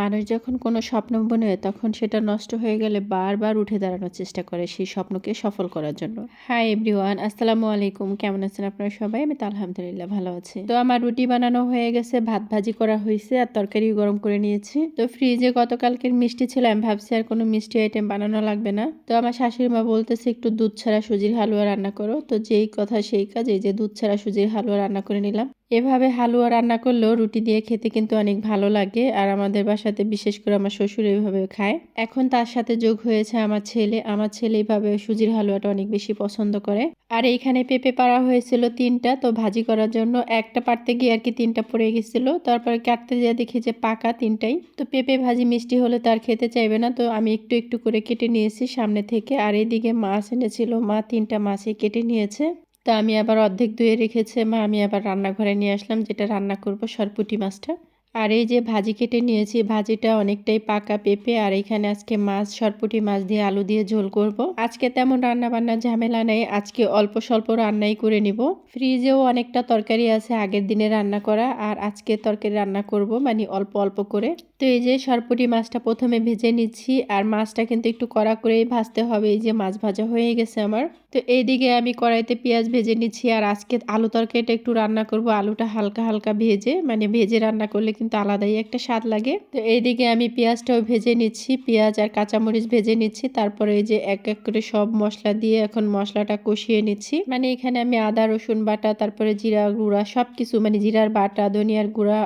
মানুষ যখন কোনো স্বপ্ন বনে তখন সেটা নষ্ট হয়ে গেলে বারবার উঠে দাঁড়ানোর চেষ্টা করে সেই স্বপ্নকে সফল করার জন্য। হাই এভরিওয়ান আসসালামু আলাইকুম। কেমন আছেন আপনারা সবাই? আমি তো আলহামদুলিল্লাহ ভালো আছি। তো আমার রুটি বানানো হয়ে গেছে, ভাত ভাজি করা হয়েছে আর তরকারি গরম করে নিয়েছি। তো ফ্রিজে গতকালকের মিষ্টি ছিল, আমি ভাবছি আর কোনো মিষ্টি আইটেম বানানো লাগবে না। তো আমার শাশুড়ি মা বলতেছে, একটু দুধ ছাড়া সুজির হালুয়া রান্না করো। তো যেই কথা, সেই কাজ, এই যে দুধ ছাড়া সুজির হালুয়া রান্না করে নিলাম। এভাবে হালুয়া রান্না করলেও রুটি দিয়ে খেতে কিন্তু অনেক ভালো লাগে আর আমাদের বাসাতে বিশেষ করে আমার শ্বশুর এইভাবে খায়। এখন তার সাথে যোগ হয়েছে আমার ছেলে। আমার ছেলে এইভাবে সুজির হালুয়াটা অনেক বেশি পছন্দ করে। আর এইখানে পেঁপে পাড়া হয়েছিল তিনটা, তো ভাজি করার জন্য একটা পারতে গিয়ে আর কি তিনটা পড়ে গেছিল। তারপরে কাটতে যেয়ে দেখি যে পাকা তিনটাই। তো পেঁপে ভাজি মিষ্টি হলে তার খেতে চাইবে না। তো আমি একটু একটু করে কেটে নিয়েছি সামনে থেকে। আর এইদিকে মাছ এনেছিল। মা তিনটা মাছই কেটে নিয়েছে। তা আমি আবার অর্ধেক ধুয়ে রেখেছে, মা, আমি আবার রান্নাঘরে নিয়ে আসলাম, যেটা রান্না করব, সরপুটি মাছটা। আর এই যে ভাজি কেটে নিয়েছি, ভাজিটা অনেকটাই পাকা পেঁপে, আর এখানে আজকে মাছ, সরপুটি মাছ দিয়ে আলু দিয়ে ঝোল করব। আজকে তেমন রান্না বান্নার ঝামেলা নেই, আজকে অল্প স্বল্প রান্নাই করে নিব। ফ্রিজেও অনেকটা তরকারি আছে, আগের দিনে রান্না করা, আর আজকে তরকারি রান্না করব মানে অল্প অল্প করে। তো এই যে সরপুটি মাছটা প্রথমে ভেজে নিচ্ছি, আর মাছটা কিন্তু একটু কড়া করেই ভাজতে হবে, এই যে মাছ ভাজা হয়ে গেছে আমার। তো এইদিকে আমি কড়াইতে পেঁয়াজ ভেজে নিচ্ছি, আর আজকে আলু তরকারিটা একটু রান্না করব, আলুটা হালকা হালকা ভেজে মানে ভেজে রান্না করলে কিন্তু আলাদাই একটা স্বাদ লাগে। তো এইদিকে আমি পেঁয়াজটাও ভেজে নিচ্ছি, পেঁয়াজ আর কাঁচামরিচ ভেজে নিচ্ছি, তারপরে এই যে এক এক করে সব মশলা দিয়ে এখন মশলাটা কষিয়ে নিচ্ছি। মানে এখানে আমি আদা, রসুন বাটা, তারপরে জিরা গুঁড়া সব কিছু মানে জিরার বাটা, ধনিয়ার গুঁড়া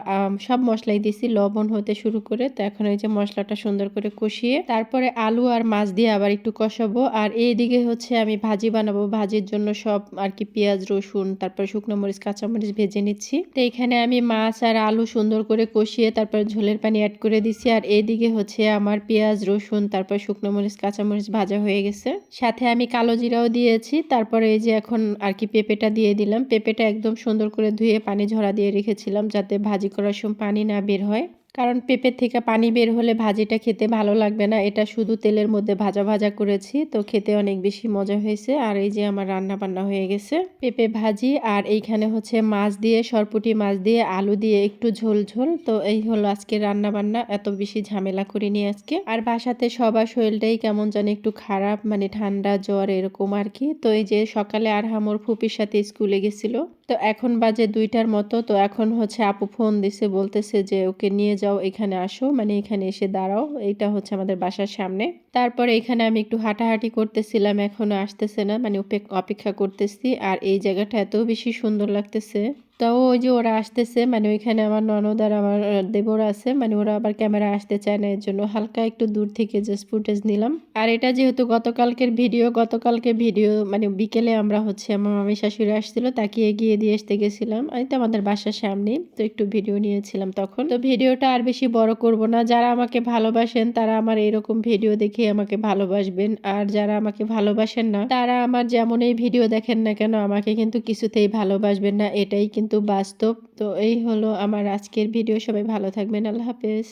সব মশলাই দিছি, লবণ হতে শুরু করে। তো এখন এই যে মশলাটা সুন্দর করে কষিয়ে, তারপরে আলু আর মাছ দিয়ে আবার একটু কষাবো। আর এইদিকে হচ্ছে আমি ভাজি বানাবো। ভাজির জন্য সব আর কি পেঁয়াজ, রসুন, তারপরে শুকনো মরিচ, কাঁচামরিচ ভেজে নিচ্ছি। তো এখানে আমি মাছ আর আলু সুন্দর করে কষিয়ে তারপর ঝোলের পানি অ্যাড করে দিছি। আর এইদিকে হচ্ছে আমার পেঁয়াজ, রসুন, তারপর শুকনো মরিচ, কাঁচামরিচ ভাজা হয়ে গেছে। সাথে আমি কালো জিরাও দিয়েছি। তারপর এই যে এখন আর কি পেঁপেটা দিয়ে দিলাম। পেঁপেটা একদম সুন্দর করে ধুয়ে পানি ঝরা দিয়ে রেখেছিলাম যাতে ভাজি করার সময় পানি না বের হয়। কারণ পেঁপের থেকে পানি বের হলে ভাজিটা খেতে ভালো লাগবে না। এটা শুধু তেলের মধ্যে ভাজা ভাজা করেছি, তো খেতে অনেক বেশি মজা হয়েছে। আর এই যে আমার রান্না বান্না হয়ে গেছে। পেঁপে ভাজি আর এইখানে হচ্ছে মাছ দিয়ে, সরপুটি মাছ দিয়ে, আলু দিয়ে একটু ঝোল ঝোল। তো এই হলো আজকে রান্না বান্না এত বেশি ঝামেলা করিনি আজকে। আর বাসাতে সবার শরীরটাই কেমন জানি একটু খারাপ মানে ঠান্ডা, জ্বর এরকম আর কি। তো এই যে সকালে আর হামর ফুপির সাথে স্কুলে গেছিল। তো এখন বাজে দুইটার মতো, তো এখন হচ্ছে আপু ফোন দিছে, বলতেছে যে ওকে নিয়ে যাও, এখানে আসো মানে এখানে এসে দাঁড়াও এটা হচ্ছে আমাদের বাসার সামনে। তারপরে এখানে আমি একটু হাঁটাহাঁটি করতেছিলাম এখনও আসতেছে না মানে অপেক্ষা করতেছি, আর এই জায়গাটা এত বেশি সুন্দর লাগতেছে। তো ওই যে ওরা আসতেছে মানে ওইখানে আমার ননদ আর আমার দেবর আছে মানে ওরা আবার ক্যামেরা আসতে চায় না, এর জন্য হালকা একটু দূর থেকে জাস্ট ফুটেজ নিলাম। আর এটা যেহেতু গতকালকের ভিডিও গতকালকে ভিডিও মানে বিকেলে আমরা হচ্ছে আমার মামি শাশুড়ি আসছিল, তাকে এগিয়ে দিয়ে আসতে গেছিলাম। আমি তো আমাদের বাসার সামনে তো একটু ভিডিও নিয়েছিলাম তখন। তো ভিডিওটা আর বেশি বড় করব না, যারা আমাকে ভালোবাসেন তারা আমার এরকম ভিডিও দেখে আমাকে ভালোবাসবেন, আর যারা আমাকে ভালোবাসেন না, তারা আমার যেমন এই ভিডিও দেখেন না কেন, আমাকে কিন্তু কিছুতেই ভালোবাসবেন না, এটাই কিন্তু কিন্তু বাস্তব। তো এই হলো আমার আজকের ভিডিও সবাই ভালো থাকবেন। আল্লাহ হাফেজ।